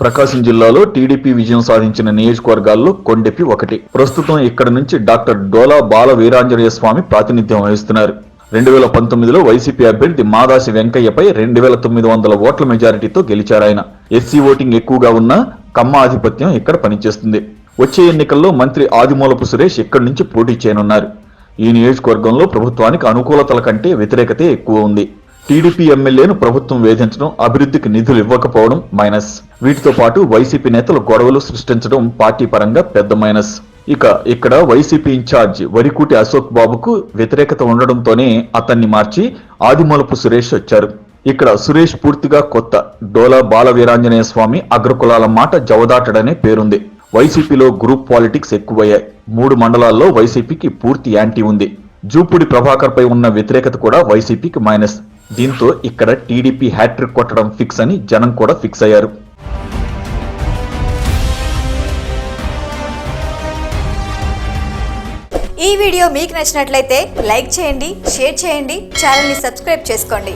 ప్రకాశం జిల్లాలో టీడీపీ విజయం సాధించిన నియోజకవర్గాల్లో కొండెపి ఒకటి. ప్రస్తుతం ఇక్కడ నుంచి డాక్టర్ డోలా బాల వీరాంజనేయ స్వామి ప్రాతినిధ్యం వహిస్తున్నారు. రెండు వేల పంతొమ్మిదిలో వైసీపీ అభ్యర్థి మాదాసి వెంకయ్యపై రెండు వేల తొమ్మిది వందల ఓట్ల మెజారిటీతో గెలిచారాయన ఎస్సీ ఓటింగ్ ఎక్కువగా ఉన్న కమ్మ ఆధిపత్యం ఇక్కడ పనిచేస్తుంది. వచ్చే ఎన్నికల్లో మంత్రి ఆదిమూలపు సురేష్ ఇక్కడి నుంచి పోటీ చేయనున్నారు. ఈ నియోజకవర్గంలో ప్రభుత్వానికి అనుకూలతల కంటే వ్యతిరేకతే ఎక్కువ ఉంది. టీడీపీ ఎమ్మెల్యేను ప్రభుత్వం వేధించడం అభివృద్ధికి నిధులు ఇవ్వకపోవడం మైనస్. వీటితో పాటు వైసీపీ నేతలు గొడవలు సృష్టించడం పార్టీ పరంగా పెద్ద మైనస్. ఇక ఇక్కడ వైసీపీ ఇన్ఛార్జ్ వరికూటి అశోక్ బాబుకు వ్యతిరేకత ఉండడంతోనే అతన్ని మార్చి ఆదిమూలపు సురేష్ వచ్చారు. ఇక్కడ సురేష్ పూర్తిగా కొత్త. డోలా బాల వీరాంజనేయ స్వామి అగ్రకులాల మాట జవదాటడనే పేరుంది. వైసీపీలో గ్రూప్ పాలిటిక్స్ ఎక్కువయ్యాయి. మూడు మండలాల్లో వైసీపీకి పూర్తి యాంటీ ఉంది. జూపుడి ప్రభాకర్ పై ఉన్న వ్యతిరేకత కూడా వైసీపీకి మైనస్. దీంతో ఇక్కడ టీడీపీ హ్యాట్రిక్ కొట్టడం ఫిక్స్ అని జనం కూడా ఫిక్స్ అయ్యారు. ఈ వీడియో మీకు నచ్చినట్లయితే లైక్ చేయండి షేర్ చేయండి ఛానల్ని సబ్స్క్రైబ్ చేసుకోండి.